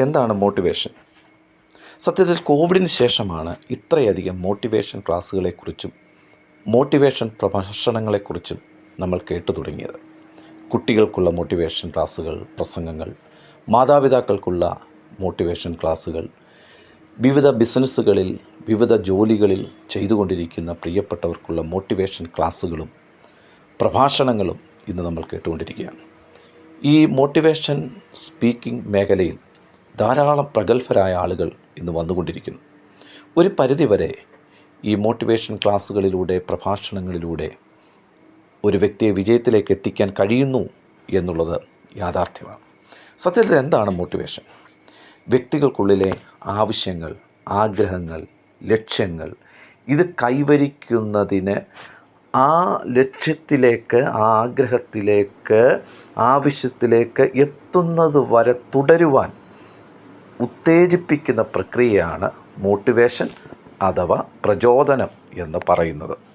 എന്താണ് മോട്ടിവേഷൻ സത്യത്തിൽ കോവിഡിന് ശേഷമാണ് ഇത്രയധികം മോട്ടിവേഷൻ ക്ലാസ്സുകളെക്കുറിച്ചും മോട്ടിവേഷൻ പ്രഭാഷണങ്ങളെക്കുറിച്ചും നമ്മൾ കേട്ടു തുടങ്ങിയത്. കുട്ടികൾക്കുള്ള മോട്ടിവേഷൻ ക്ലാസ്സുകൾ പ്രസംഗങ്ങൾ മാതാപിതാക്കൾക്കുള്ള മോട്ടിവേഷൻ ക്ലാസ്സുകൾ വിവിധ ബിസിനസ്സുകളിൽ വിവിധ ജോലികളിൽ ചെയ്തുകൊണ്ടിരിക്കുന്ന പ്രിയപ്പെട്ടവർക്കുള്ള മോട്ടിവേഷൻ ക്ലാസ്സുകളും പ്രഭാഷണങ്ങളും ഇന്ന് നമ്മൾ കേട്ടുകൊണ്ടിരിക്കുകയാണ്. ഈ മോട്ടിവേഷൻ സ്പീക്കിംഗ് മേഖലയിൽ ധാരാളം പ്രഗത്ഭരായ ആളുകൾ ഇന്ന് വന്നുകൊണ്ടിരിക്കുന്നു. ഒരു പരിധിവരെ ഈ മോട്ടിവേഷൻ ക്ലാസ്സുകളിലൂടെ പ്രഭാഷണങ്ങളിലൂടെ ഒരു വ്യക്തിയെ വിജയത്തിലേക്ക് എത്തിക്കാൻ കഴിയുന്നു എന്നുള്ളത് യാഥാർത്ഥ്യമാണ്. സത്യത്തിൽ എന്താണ് മോട്ടിവേഷൻ? വ്യക്തികൾക്കുള്ളിലെ ആവശ്യങ്ങൾ ആഗ്രഹങ്ങൾ ലക്ഷ്യങ്ങൾ ഇത് കൈവരിക്കുന്നതിന് ആ ലക്ഷ്യത്തിലേക്ക് ആ ആഗ്രഹത്തിലേക്ക് ആവശ്യത്തിലേക്ക് എത്തുന്നത് വരെ തുടരുവാൻ ഉത്തേജിപ്പിക്കുന്ന പ്രക്രിയയാണ് മോട്ടിവേഷൻ അഥവാ പ്രചോദനം എന്ന് പറയുന്നത്.